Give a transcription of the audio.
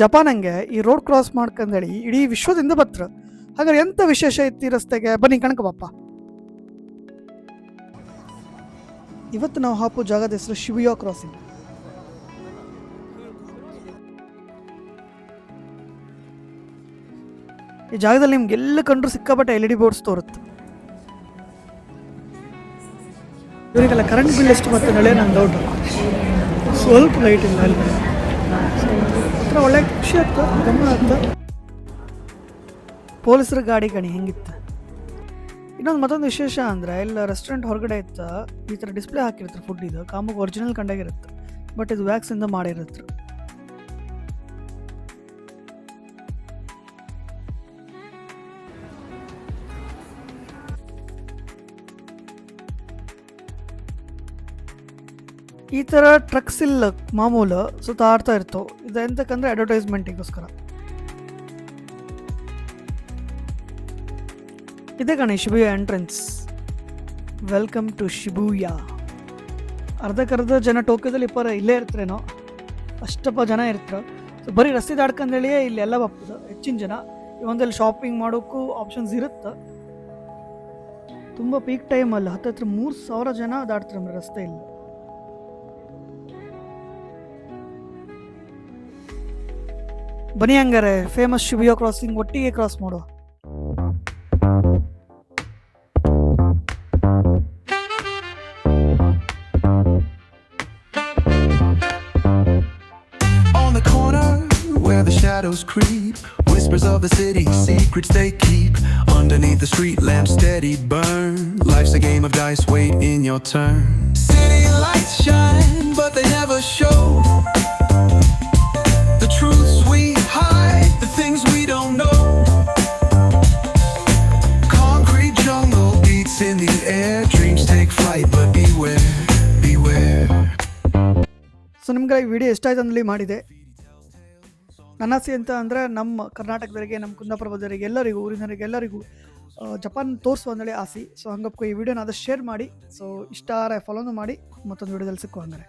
ಜಪಾನಂಗೆ ಈ road cross ಮಾಡ್ಕಂದೇಳಿ ಇಡೀ ವಿಶ್ವದಿಂದ ಬತ್ರ ಹಾಗಾದ್ರೆ ಎಂತ ವಿಶೇಷ ಐತಿ ರಸ್ತೆಗೆ? ಬನ್ನಿ ಕಣಕ ಬಪ್ಪ. ಇವತ್ತು ನಾವು ಹಾಪು ಜಾಗದ ಹೆಸರು ಶಿವಿಯೋ ಕ್ರಾಸಿಂಗ್. ಈ ಜಾಗದಲ್ಲಿ ನಿಮ್ಗೆ ಎಲ್ಲ ಕಂಡ್ರು ಸಿಕ್ಕಾಪಟ್ಟೆ ಎಲ್ ಇ ಡಿ ಬೋರ್ಡ್ಸ್ ತೋರುತ್ತೆ. ಇವರಿಗೆಲ್ಲ ಕರೆಂಟ್ ಬಿಲ್ ಎಷ್ಟು ಮತ್ತೆ ನಳೆ ನಂಗೆ ಡೌಟ್ ಸ್ವಲ್ಪ ಲೈಟ್ ಇಲ್ಲ ಅಲ್ಲಿ. ಸೊ ಹತ್ರ ಒಳ್ಳೆ ಖುಷಿ ಆಗ್ತ ಗಮನ ಪೊಲೀಸರ ಗಾಡಿ ಗಣಿ ಹೆಂಗಿತ್ತು? ಇನ್ನೊಂದು ಮತ್ತೊಂದು ವಿಶೇಷ ಅಂದರೆ ಇಲ್ಲ ರೆಸ್ಟೋರೆಂಟ್ ಹೊರಗಡೆ ಇತ್ತು, ಈ ಥರ ಡಿಸ್ಪ್ಲೇ ಹಾಕಿರ್ತಾರೆ ಫುಡ್ ಇದು, ಕಾಮಗ್ ಒರಿಜಿನಲ್ ಕಂಡಾಗಿರುತ್ತೆ ಬಟ್ ಇದು ವ್ಯಾಕ್ಸಿಂದ ಮಾಡಿರುತ್ತೆ ಈ ಥರ ಟ್ರಕ್ಸ್ ಇಲ್ಲ ಮಾಮೂಲು ಸುತ್ತಾಡ್ತಾ ಇರ್ತವೆ. ಇದು ಎಂತಕ್ಕಂದ್ರೆ ಅಡ್ವರ್ಟೈಸ್ಮೆಂಟಿಗೋಸ್ಕರ ಇದೆ ಕಣೆ Shibuya entrance welcome to Shibuya. ಅರ್ಧಕ್ಕರ್ಧ ಜನ ಟೋಕಿಯೋದಲ್ಲಿ ಇಪ್ಪರ ಇಲ್ಲೇ ಇರ್ತಾರೇನೋ. ಅಷ್ಟಪ್ಪ ಜನ ಇರ್ತಾರೆ. ಸೊ ಬರೀ ರಸ್ತೆ ದಾಡ್ಕಂದೇಳಿಯೇ ಇಲ್ಲಿ ಎಲ್ಲ ಬಪ್ಪದು ಹೆಚ್ಚಿನ ಜನ. ಒಂದಲ್ಲಿ ಶಾಪಿಂಗ್ ಮಾಡೋಕ್ಕೂ ಆಪ್ಷನ್ಸ್ ಇರುತ್ತೆ. ತುಂಬ ಪೀಕ್ ಟೈಮಲ್ಲಿ ಹತ್ತತ್ರ ಮೂರು ಸಾವಿರ ಜನ ದಾಟ್ತಾರೆ ರಸ್ತೆ ಇಲ್ಲಿ ಬನ್ನಿ ಹಂಗಾರೆ ಫೇಮಸ್ ಶಿಬಿಯೋ ಕ್ರಾಸಿಂಗ್ ಒಟ್ಟಿಗೆ ಕ್ರಾಸ್ ಮಾಡುವ On the corner where the shadows creep, whispers of the city, secrets they keep. Underneath the street lamp, steady burn. Life's a game of dice, wait in your turn. City so ನಿಮ್ಗೆ ಈ video ಎಷ್ಟಾಯ್ತು ಅಂದಲ್ಲಿ ಮಾಡಿದೆ. ನನ್ನ ಆಸೆ ಅಂತ ಅಂದರೆ ನಮ್ಮ ಕರ್ನಾಟಕದವರಿಗೆ, ನಮ್ಮ ಕುಂದಾಪುರದವರಿಗೆ, ಎಲ್ಲರಿಗೂ, ಊರಿನವರಿಗೆ, ಎಲ್ಲರಿಗೂ ಜಪಾನ್ ತೋರಿಸುವ ಅಂದೇಳಿ ಆಸೆ. ಸೊ ಹಂಗಪ್ಪ, ಈ ವಿಡಿಯೋನ ಆದಷ್ಟು ಶೇರ್ ಮಾಡಿ. ಸೊ ಇಷ್ಟ ಫಾಲೋನು ಮಾಡಿ. ಮತ್ತೊಂದು ವಿಡಿಯೋದಲ್ಲಿ ಸಿಕ್ಕುವ ಹಂಗಾರೆ.